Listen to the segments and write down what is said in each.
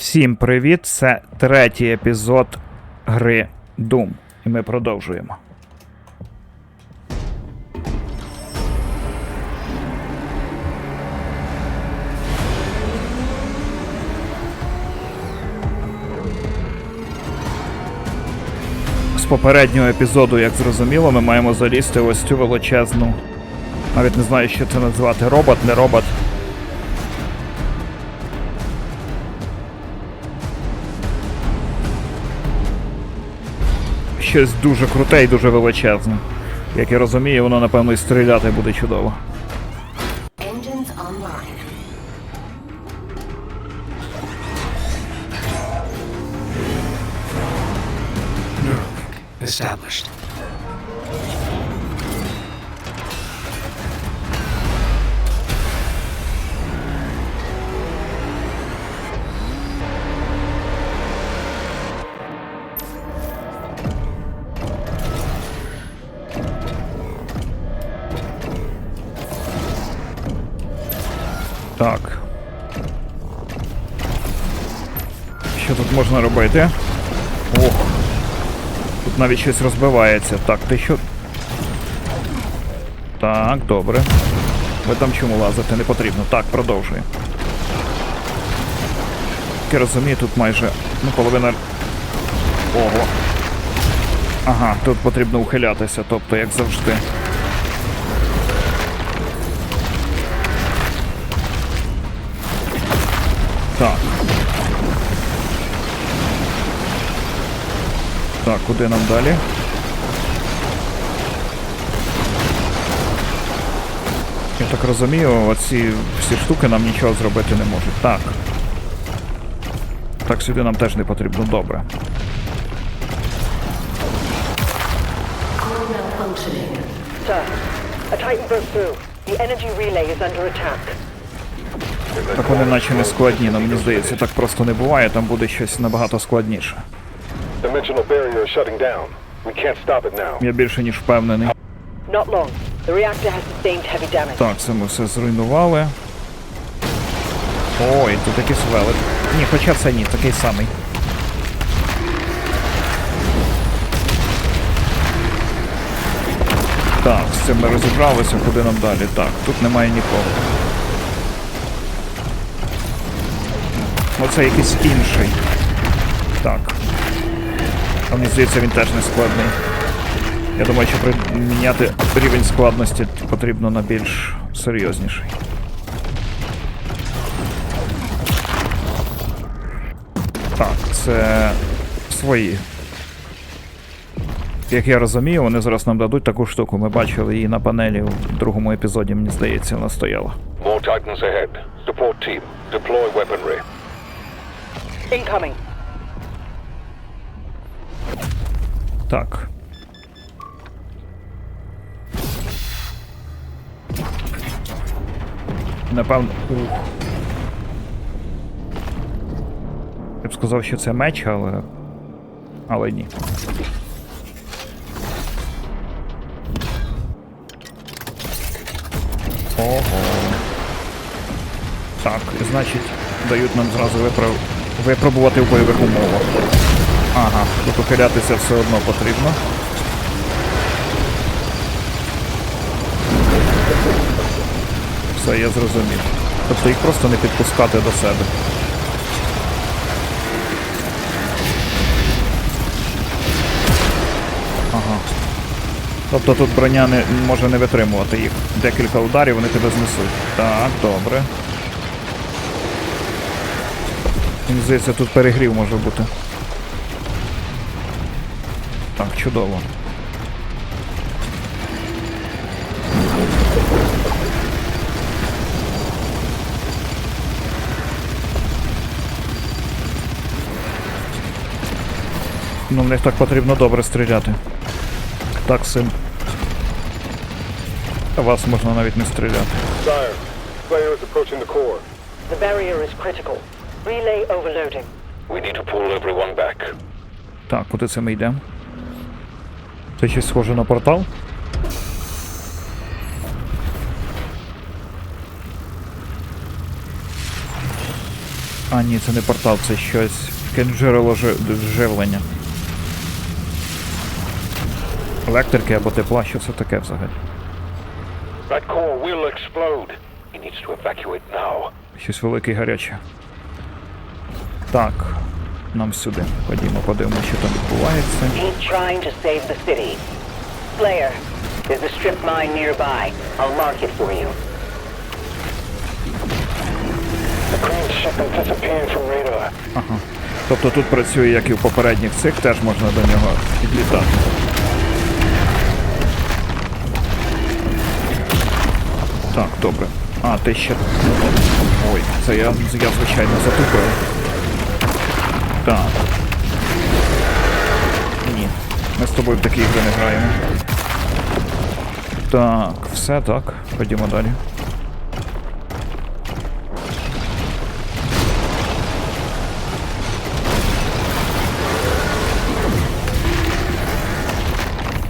Всім привіт! Це третій епізод гри Doom. І ми продовжуємо. З попереднього епізоду, як зрозуміло, ми маємо залізти ось цю величезну. Навіть не знаю, що це назвати. Робот, не робот. Щось дуже круте і дуже величезне. Як я розумію, воно напевно і стріляти буде чудово. Established. Так. Що тут можна робити? Ох. Тут навіть щось розбивається. Так, ти що. Так, добре. Ви там чому лазити не потрібно. Так, продовжуємо. Як я розумію, тут майже. Ну, половина. Ого. Ага, тут потрібно ухилятися, тобто, як завжди. Куди нам далі? Я так розумію, оці всі штуки нам нічого зробити не можуть. Так. Так, сюди нам теж не потрібно, добре. Sir, a Titan broke through. The energy relay is under attack. Так вони наче не складні, але мені здається, так просто не буває, там буде щось набагато складніше. Dimensional barrier is shutting down. We can't stop it now. Я більше ніж впевнений. Not long. The reactor has sustained heavy damage. Так, це ми все зруйнували. Ой, тут якийсь велик. Ні, хоча це ні, такий самий. Так, з цим ми розібралися, куди нам далі. Так, тут немає нікого. Оце якийсь інший. Так. А мені здається, він теж не складний. Я думаю, що приміняти рівень складності потрібно на більш серйозніший. Так, це свої. Як я розумію, вони зараз нам дадуть таку штуку. Ми бачили її на панелі у другому епізоді, мені здається, вона стояла. More Titans ahead. Support team. Deploy weaponry. Incoming. Так. Напевно. Ух. Я б сказав, що це меч, але. Але ні. Ого. Так, значить, дають нам зразу випробувати в бойових умовах. Ага, тут ухилятися все одно потрібно. Все, я зрозумів. Тобто їх просто не підпускати до себе. Ага. Тобто тут броня не може не витримувати їх. Декілька ударів вони тебе знесуть. Так, добре. Мені здається, тут перегрів може бути. Так, чудово. Ну, в них так потрібно добре стріляти. Так, син. Вас можна навіть не стріляти. Sire, Slayer is approaching the core. The barrier is critical. Relay overloading. We need to pull everyone back. Так, куди це ми йдемо? Це щось схоже на портал? А, ні, це не портал, це щось. Таке джерело жи- живлення. Електрики або тепла, що це таке взагалі? That core will explode. He needs to evacuate now. Щось велике і гаряче. Так, нам сюди. Ходімо, подивимося, що там відбувається. Slayer, there's a strip mine nearby. I'll mark it for you. The green ship has disappeared from radar. Ага. Тобто тут працює, як і в попередніх цих, теж можна до нього підлітати. Так, добре. А, ти ще. Ой, це я, я звичайно затупив. Так. Ні. Ми з тобою в такі ігри не граємо. Так, все так. Ходімо далі.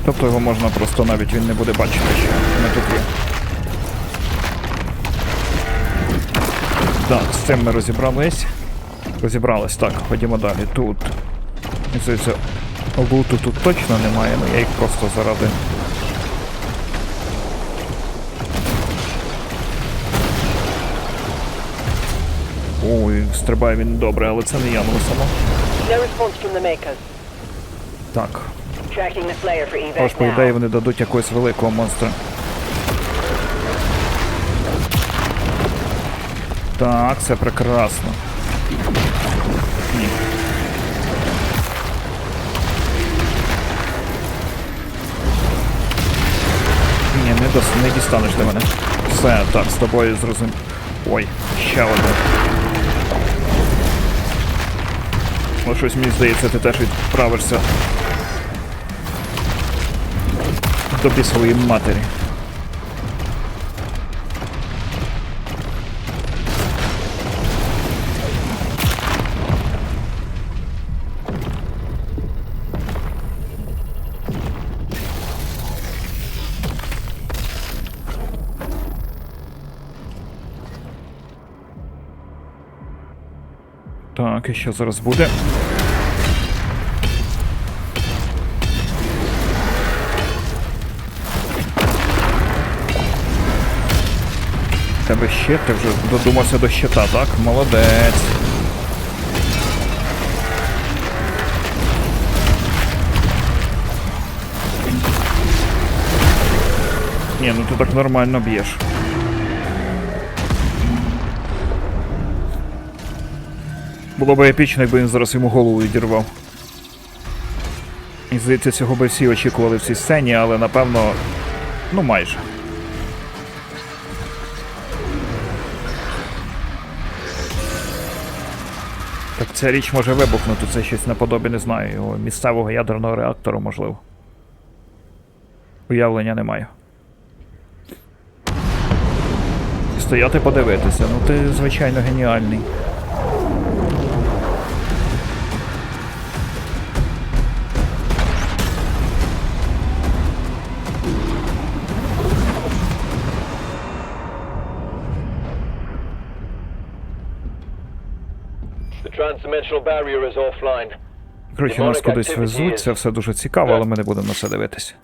Тобто його можна просто навіть він не буде бачити, що ми тут є. Так, з цим ми розібрались. Розібрались, так, ходімо далі. Тут. Здається, луту тут точно немає, але я їх просто заради. Ой, стрибає він добре, але це не само. From the makers. Так. Тож, по ідеї, вони дадуть якогось великого монстра. Так, це прекрасно. Ні. Ні, не, дос, не дістанеш до мене. Все, так, з тобою зрозумів. Ой, ще одне. Ну, щось мені здається, ти теж відправишся до бісової матері. Так, і що зараз буде? Тебе ще, ти вже додумався до щита, так? Молодець. Ні, ну ти так нормально б'єш. Було б епічно, якби він зараз йому голову відірвав. І здається, цього би всі очікували в цій сцені, але напевно. Ну майже. Так ця річ може вибухнути, це щось наподобі, не знаю, його місцевого ядерного реактору, можливо. Уявлення не маю. Стояти подивитися, ну ти звичайно геніальний. Коротше, нас кудись везуть, це все дуже цікаво, але ми не будемо на це дивитися.